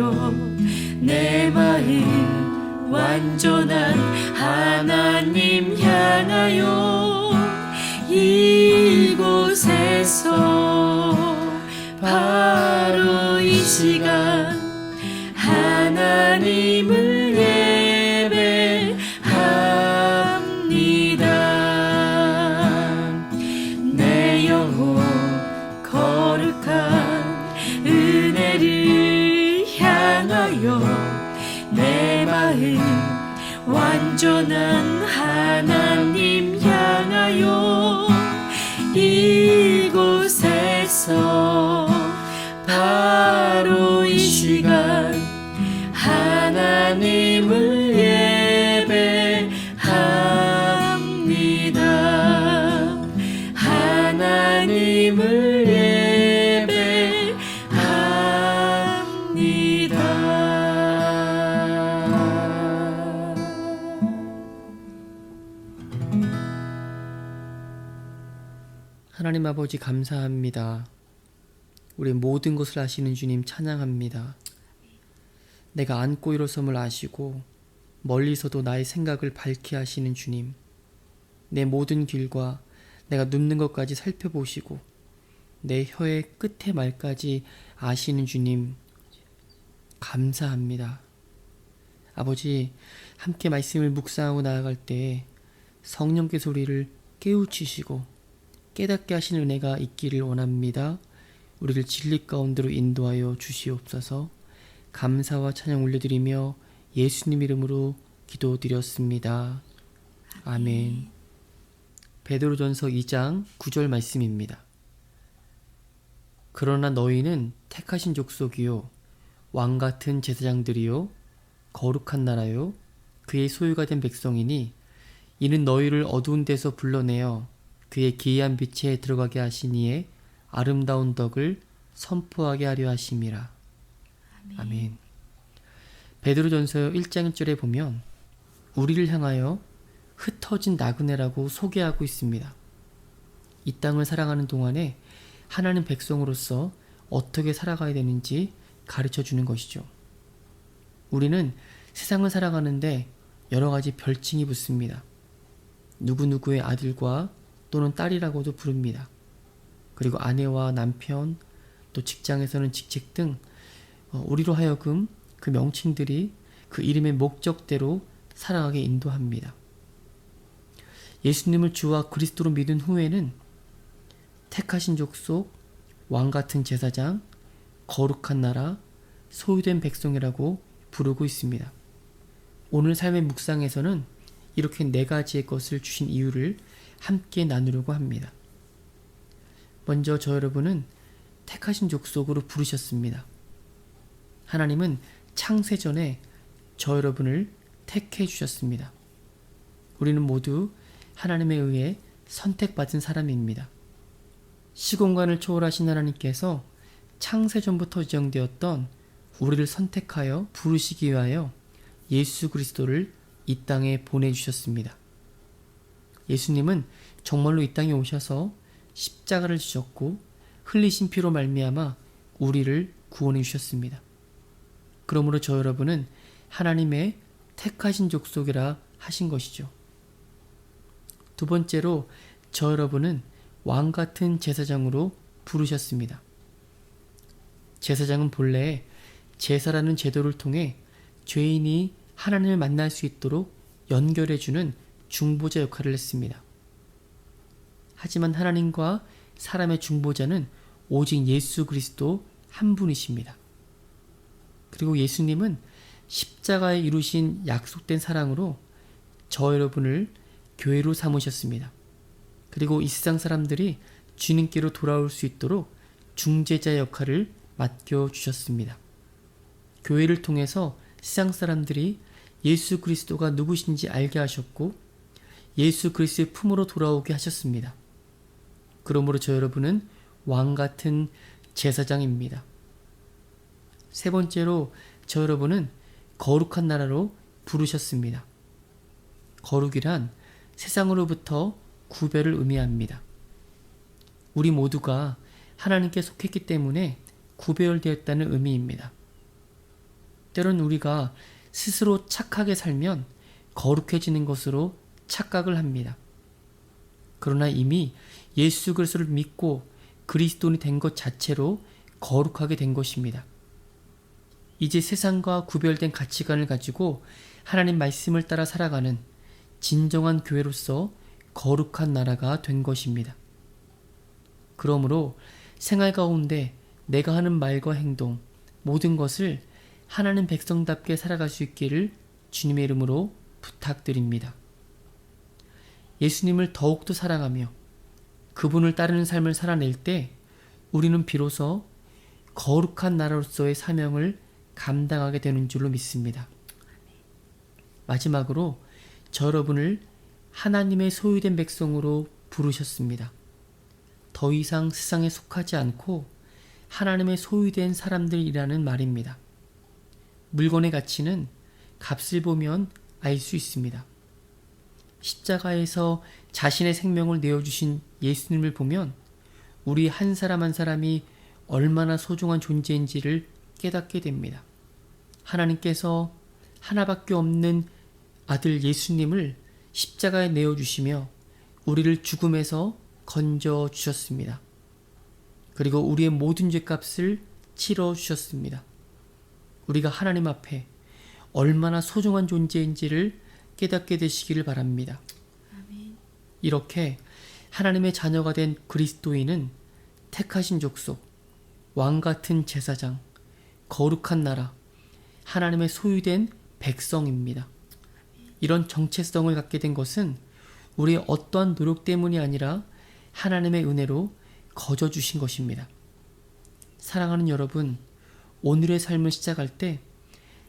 향하여 내 마음 완전한 하나님 향하여 이곳에서 바로 이 시간 바로 이 시간 하나님을 예배합니다 하나님을 예배합니다 하나님 아버지 감사합니다. 우리 모든 것을 아시는 주님 찬양합니다. 내가 안고 일어섬을 아시고 멀리서도 나의 생각을 밝게 하시는 주님. 내 모든 길과 내가 눕는 것까지 살펴보시고 내 혀의 끝에 말까지 아시는 주님 감사합니다. 아버지 함께 말씀을 묵상하고 나아갈 때 성령께서 우리를 깨우치시고 깨닫게 하시는 은혜가 있기를 원합니다. 우리를 진리 가운데로 인도하여 주시옵소서. 감사와 찬양 올려드리며 예수님 이름으로 기도드렸습니다. 아멘. 베드로전서 2장 9절 말씀입니다. 그러나 너희는 택하신 족속이요 왕 같은 제사장들이요 거룩한 나라요 그의 소유가 된 백성이니 이는 너희를 어두운 데서 불러내어 그의 기이한 빛에 들어가게 하시니에 아름다운 덕을 선포하게 하려 하심이라. 아멘. 베드로전서 1장 1절에 보면 우리를 향하여 흩어진 나그네라고 소개하고 있습니다. 이 땅을 살아가는 동안에 하나님 백성으로서 어떻게 살아가야 되는지 가르쳐 주는 것이죠. 우리는 세상을 살아가는데 여러 가지 별칭이 붙습니다. 누구누구의 아들과 또는 딸이라고도 부릅니다. 그리고 아내와 남편, 또 직장에서는 직책 등 어, 우리로 하여금 그 명칭들이 그 이름의 목적대로 살아가게 인도합니다. 예수님을 주와 그리스도로 믿은 후에는 택하신 족속, 왕 같은 제사장, 거룩한 나라, 소유된 백성이라고 부르고 있습니다. 오늘 삶의 묵상에서는 이렇게 네 가지의 것을 주신 이유를 함께 나누려고 합니다. 먼저 저 여러분은 택하신 족속으로 부르셨습니다. 하나님은 창세전에 저 여러분을 택해 주셨습니다. 우리는 모두 하나님에 의해 선택받은 사람입니다. 시공간을 초월하신 하나님께서 창세전부터 지정되었던 우리를 선택하여 부르시기 위하여 예수 그리스도를 이 땅에 보내주셨습니다. 예수님은 정말로 이 땅에 오셔서 십자가를 지셨고 흘리신 피로 말미암아 우리를 구원해 주셨습니다. 그러므로 저 여러분은 하나님의 택하신 족속이라 하신 것이죠. 두 번째로 저 여러분은 왕 같은 제사장으로 부르셨습니다. 제사장은 본래 제사라는 제도를 통해 죄인이 하나님을 만날 수 있도록 연결해주는 중보자 역할을 했습니다. 하지만 하나님과 사람의 중보자는 오직 예수 그리스도 한 분이십니다. 그리고 예수님은 십자가에 이루신 약속된 사랑으로 저 여러분을 교회로 삼으셨습니다. 그리고 이 세상 사람들이 주님께로 돌아올 수 있도록 중재자 역할을 맡겨 주셨습니다. 교회를 통해서 세상 사람들이 예수 그리스도가 누구신지 알게 하셨고 예수 그리스도의 품으로 돌아오게 하셨습니다. 그러므로 저 여러분은 왕 같은 제사장입니다. 세 번째로 저 여러분은 거룩한 나라로 부르셨습니다. 거룩이란 세상으로부터 구별을 의미합니다. 우리 모두가 하나님께 속했기 때문에 구별되었다는 의미입니다. 때론 우리가 스스로 착하게 살면 거룩해지는 것으로 착각을 합니다. 그러나 이미 예수 그리스도를 믿고 그리스도인이 된 것 자체로 거룩하게 된 것입니다. 이제 세상과 구별된 가치관을 가지고 하나님 말씀을 따라 살아가는 진정한 교회로서 거룩한 나라가 된 것입니다. 그러므로 생활 가운데 내가 하는 말과 행동, 모든 것을 하나님 백성답게 살아갈 수 있기를 주님의 이름으로 부탁드립니다. 예수님을 더욱더 사랑하며 그분을 따르는 삶을 살아낼 때 우리는 비로소 거룩한 나라로서의 사명을 감당하게 되는 줄로 믿습니다. 마지막으로 저 여러분을 하나님의 소유된 백성으로 부르셨습니다. 더 이상 세상에 속하지 않고 하나님의 소유된 사람들이라는 말입니다. 물건의 가치는 값을 보면 알 수 있습니다. 십자가에서 자신의 생명을 내어주신 예수님을 보면 우리 한 사람 한 사람이 얼마나 소중한 존재인지를 깨닫게 됩니다. 하나님께서 하나밖에 없는 아들 예수님을 십자가에 내어주시며 우리를 죽음에서 건져 주셨습니다. 그리고 우리의 모든 죄값을 치러 주셨습니다. 우리가 하나님 앞에 얼마나 소중한 존재인지를 깨닫게 되시기를 바랍니다. 이렇게 하나님의 자녀가 된 그리스도인은 택하신 족속, 왕 같은 제사장, 거룩한 나라, 하나님의 소유된 백성입니다. 이런 정체성을 갖게 된 것은 우리의 어떠한 노력 때문이 아니라 하나님의 은혜로 거저 주신 것입니다. 사랑하는 여러분, 오늘의 삶을 시작할 때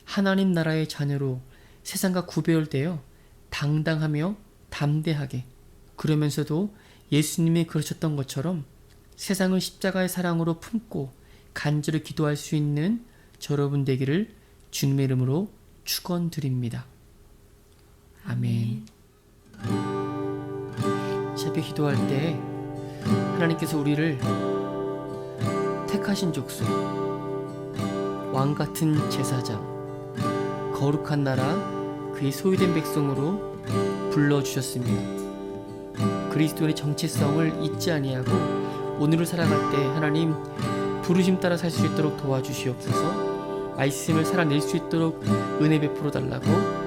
하나님 나라의 자녀로 세상과 구별되어 당당하며 담대하게 그러면서도 예수님이 그러셨던 것처럼 세상을 십자가의 사랑으로 품고 간절히 기도할 수 있는 여러분 되기를 주님의 이름으로 축원드립니다. 아멘. 새벽 기도할 때 하나님께서 우리를 택하신 족속, 왕 같은 제사장, 거룩한 나라, 그의 소유된 백성으로 불러 주셨습니다. 그리스도의 정체성을 잊지 아니하고 오늘을 살아갈 때 하나님 부르심 따라 살 수 있도록 도와주시옵소서. 말씀을 살아낼 수 있도록 은혜 베풀어 달라고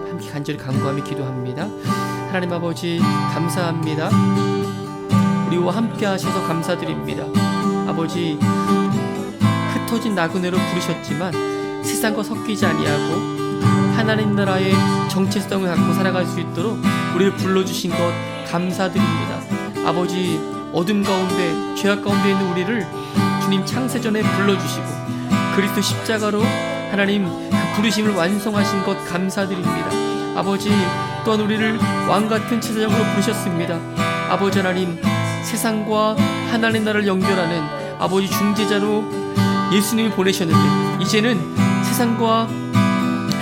함께 간절히 간구하며 기도합니다. 하나님 아버지 감사합니다. 우리와 함께 하셔서 감사드립니다. 아버지 흩어진 나그네로 부르셨지만 세상과 섞이지 아니하고 하나님 나라의 정체성을 갖고 살아갈 수 있도록 우리를 불러주신 것 감사드립니다. 아버지 어둠 가운데 죄악 가운데 있는 우리를 주님 창세전에 불러주시고 그리스도 십자가로 하나님 그 부르심을 완성하신 것 감사드립니다. 아버지 또한 우리를 왕 같은 제사장으로 부르셨습니다. 아버지 하나님 세상과 하나님 나라를 연결하는 아버지 중재자로 예수님이 보내셨는데 이제는 세상과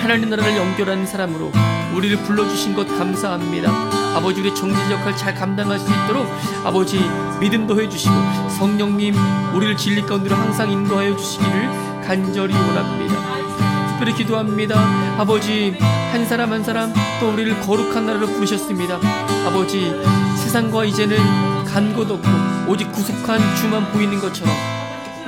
하나님 나라를 연결하는 사람으로 우리를 불러주신 것 감사합니다. 아버지 우리 정지 역할 잘 감당할 수 있도록 아버지 믿음도 해주시고 성령님 우리를 진리 가운데로 항상 인도하여 주시기를 간절히 원합니다. 특별히 기도합니다. 아버지 한 사람 한 사람 또 우리를 거룩한 나라로 부르셨습니다. 아버지 세상과 이제는 간 곳 없고 오직 구속한 주만 보이는 것처럼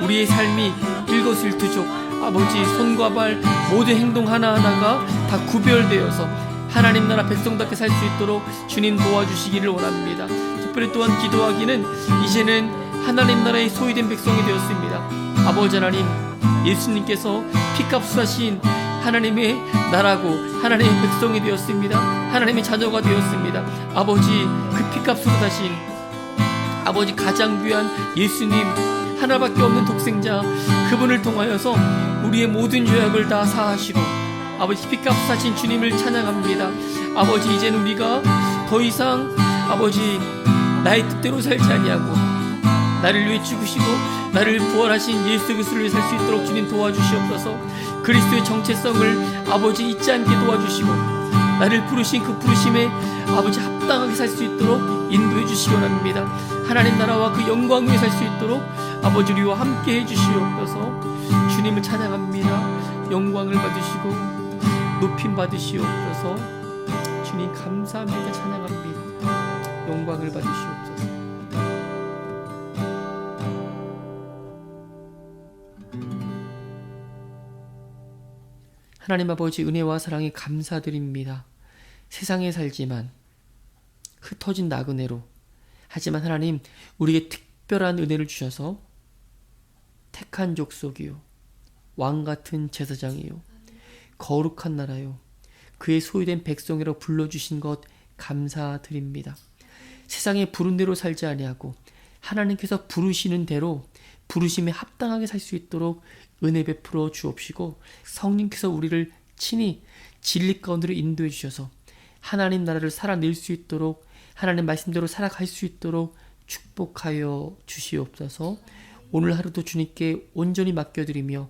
우리의 삶이 일거수일투족 아버지 손과 발 모든 행동 하나하나가 다 구별되어서 하나님 나라 백성답게 살 수 있도록 주님 도와주시기를 원합니다. 특별히 또한 기도하기는 이제는 하나님 나라의 소유된 백성이 되었습니다. 아버지 하나님 예수님께서 피값을 하신 하나님의 나라고 하나님의 백성이 되었습니다. 하나님의 자녀가 되었습니다. 아버지 그 피값으로 사신 아버지 가장 귀한 예수님 하나밖에 없는 독생자 그분을 통하여서 우리의 모든 죄악을 다 사하시고 아버지 피값 사신 주님을 찬양합니다. 아버지 이제는 우리가 더 이상 아버지 나의 뜻대로 살지 아니하고 나를 위해 죽으시고 나를 부활하신 예수 그리스도를 위해 살 수 있도록 주님 도와주시옵소서. 그리스도의 정체성을 아버지 잊지 않게 도와주시고 나를 부르신 그 부르심에 아버지 합당하게 살 수 있도록 인도해 주시기 원합니다. 하나님 나라와 그 영광 위에 살 수 있도록 아버지 우리와 함께 해 주시옵소서 주님을 찬양합니다. 영광을 받으시고 높임 받으시옵소서. 주님 감사합니다. 찬양합니다. 영광을 받으시옵소서. 하나님 아버지 은혜와 사랑에 감사드립니다. 세상에 살지만 흩어진 나그네로 하지만 하나님 우리에게 특별한 은혜를 주셔서 택한 족속이요 왕 같은 제사장이요. 거룩한 나라요. 그의 소유된 백성이라고 불러주신 것 감사드립니다. 세상에 부른 대로 살지 아니하고 하나님께서 부르시는 대로 부르심에 합당하게 살 수 있도록 은혜 베풀어 주옵시고 성령께서 우리를 친히 진리 가운데로 인도해 주셔서 하나님 나라를 살아낼 수 있도록 하나님 말씀대로 살아갈 수 있도록 축복하여 주시옵소서. 오늘 하루도 주님께 온전히 맡겨드리며